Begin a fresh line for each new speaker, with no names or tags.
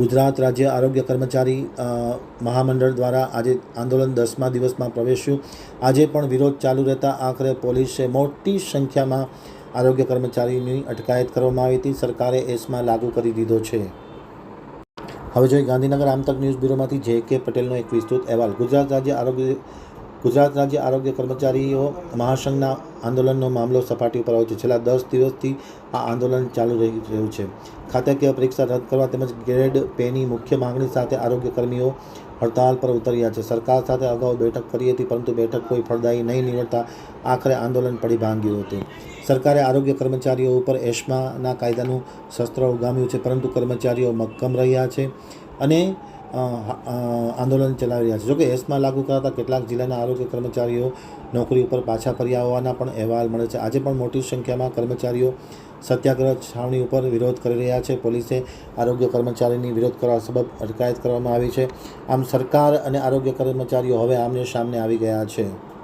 ગુજરાત રાજ્ય આરોગ્ય કર્મચારી મહામંડળ દ્વારા આજે આંદોલન દસમા દિવસમાં પ્રવેશ્યું. આજે પણ વિરોધ ચાલુ રહેતા આખરે પોલીસે મોટી સંખ્યામાં આરોગ્ય કર્મચારીની અટકાયત કરવામાં આવી હતી. સરકારે એસમાં લાગુ કરી દીધો છે. હવે જોઈએ ગાંધીનગર આમતક ન્યૂઝ બ્યુરોમાંથી જે કે પટેલનો એક વિસ્તૃત અહેવાલ. ગુજરાત રાજ્ય આરોગ્ય ગુજરાત રાજ્ય આરોગ્ય કર્મચારીઓ મહાસંઘના આંદોલનનો મામલો સપાટી ઉપર આવ્યો છે. છેલ્લા દસ દિવસથી આ આંદોલન ચાલુ રહી રહ્યું છે. ખાતાકીય પરીક્ષા રદ કરવા તેમજ ગ્રેડ પેની મુખ્ય માંગણી સાથે આરોગ્ય કર્મીઓ હડતાલ પર ઉતર્યા છે. સરકાર સાથે અગાઉ બેઠક કરી હતી, પરંતુ બેઠક કોઈ ફળદાયી નહીં નીવડતા આખરે આંદોલન પડી ભાંગ્યું હતું. સરકારે આરોગ્ય કર્મચારીઓ ઉપર એશમાના કાયદાનું શસ્ત્ર ઉગામ્યું છે, પરંતુ કર્મચારીઓ મક્કમ રહ્યા છે અને આંદોલન ચલાવી રહ્યા છે. જોકે એસમાં લાગુ કરાતા કેટલાક જિલ્લાના આરોગ્ય કર્મચારીઓ નોકરી ઉપર પાછા ફર્યા હોવાના પણ અહેવાલ મળે છે. આજે પણ મોટી સંખ્યામાં કર્મચારીઓ સત્યાગ્રહ છાવણી ઉપર વિરોધ કરી રહ્યા છે. પોલીસે આરોગ્ય કર્મચારીની વિરોધ કરવા સબબ અટકાયત કરવામાં આવી છે. આમ સરકાર અને આરોગ્ય કર્મચારીઓ હવે આમને સામને આવી ગયા છે.